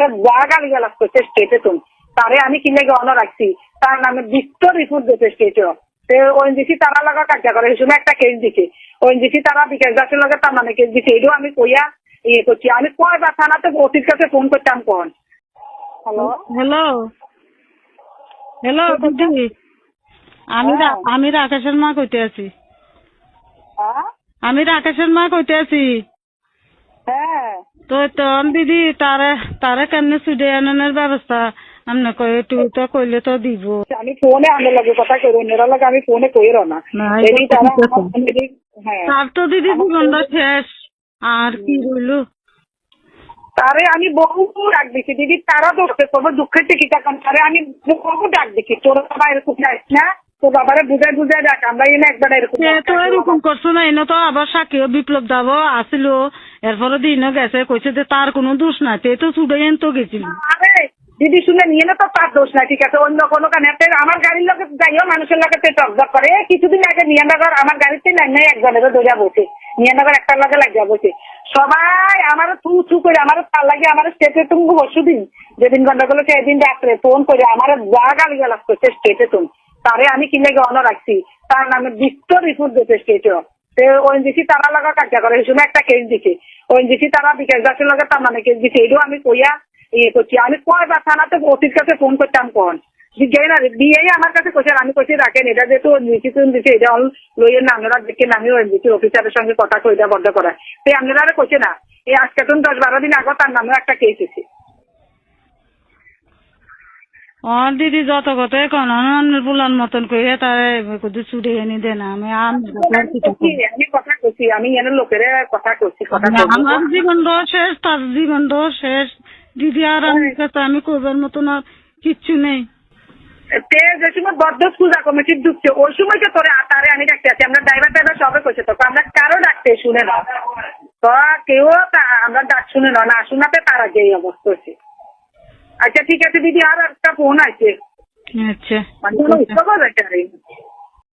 আমার যা গালি গালাজ করছে স্টেটে তুমি? তারে আমি কিনে গহনা রাখছি? তার নামে বিস্ত রিপোর্ট দিতে স্টেটে সে ওএনজিসি তারা লাগা কার্য করে। সময় একটা কেস দিছে। ওএনজিসি তারা বিকাশ দাসের লগে তার মানে কেস দিছে। এটাও আমি কইয়া ইয়ে করছি। আমি কয়বার থানাতে কাছে ফোন করতাম কখন হ্যালো হ্যালো হ্যালো দিদি? আমি আমি রাকেশের মা কইতে আছি। হ্যাঁ? আমি রাকেশের মা কইতে আছি। হ্যাঁ। তো তখন দিদি তারে তারে কেমনে সুদে আনানোর ব্যবস্থা? আমনে কই একটু তো কইলে তো দিব। আমি ফোনে আমার লগে কথা কই অন্যরা লগে আমি ফোনে কইর না। এটা তারা। আমার হ্যাঁ। তার তো দিদি জীবনটা শেষ। আর কি রইল তারে আমি বহু ডাক দিছি। দিদি তারা করব দুঃখের টিকিট এখন। তারে আমি বহু ডাক দিছি। তোর এরকম যাইস না। তোর বাবারে বুঝাই বুঝাই ডাক আমরা এনে একবার এরকম তো এরকম করছ না এনে তো আবার বিপ্লব দাব আসিল এরপরে দিনও গেছে কইছে যে তার কোনো দোষ সে তো ছুটে তো গেছিল। দিদি শুনে নিয়ে না তো তার দোষ নাই ঠিক আছে অন্য কোনো কানে আমার গাড়ির লোকে যাইও মানুষের লোকে টকজক করে। কিছুদিন আগে নিয়ানগর আমার গাড়িতে নাই একজনের দৌড়া বসে। নিয়ানগর একটার লগে লাগিয়া বসে। সবাই আমার থু থু করে আমার তার লাগে আমার স্টেটে তুমি বসু দিন যেদিন গন্ডগোল সেদিন রাত্রে ফোন করে আমার যা গালি গালাজ করছে স্টেটে তুমি তারে আমি কিনে গহনা রাখছি। তার নামে বিস্ত রিপোর্ট স্টেটে সে ওএনজিসি তারা লাগা কার্য করে। সময় একটা কেস দিছে। ওএনজিসি তারা বিকাশ দাসের লগে তার মানে কেস দিছে। এটাও আমি কইয়া ইয়ে করছি। আমি কয়বার থানাতে ওসির কাছে ফোন করতাম যাই না দিয়ে আমার কাছে কোথায় আমি কোথায় রাখেন, এটা যেহেতু দিছে, এটা হল লইয়ের না, আপনারা দেখে আমি ওএনজিসি অফিসারের সঙ্গে কথা কইটা বদ্ধ করা তো আপনারা কোচে না, এই আজকে তুমি দশ বারো দিন আগে তার নামেও একটা কেস এসে ও দিদি যত কথা কোন পুলার মতন কইয়া তারে কুদু ছুটে এনে দেন আমি আমি আমি কথা করছি আমি এনে লোকের কথা করছি কথা আমার জীবনটাও শেষ তার জীবনটাও শেষ। দিদি আর আমার কাছে আমি কইবার মতন আর কিচ্ছু নেই। তে যে সময় বদ্ধ পূজা কমিটির ঢুকছে ওই সময় তো তোরে আতারে আমি ডাকতে আছি আমরা ড্রাইভার ড্রাইভার সবে করছে তো আমরা কারও ডাকতে শুনে না। তো কেউ আমরা ডাক শুনে না না শোনাতে তারা এই অবস্থা হচ্ছে আচ্ছা ঠিক আছে দিদি আর একটা ফোন আছে। আচ্ছা।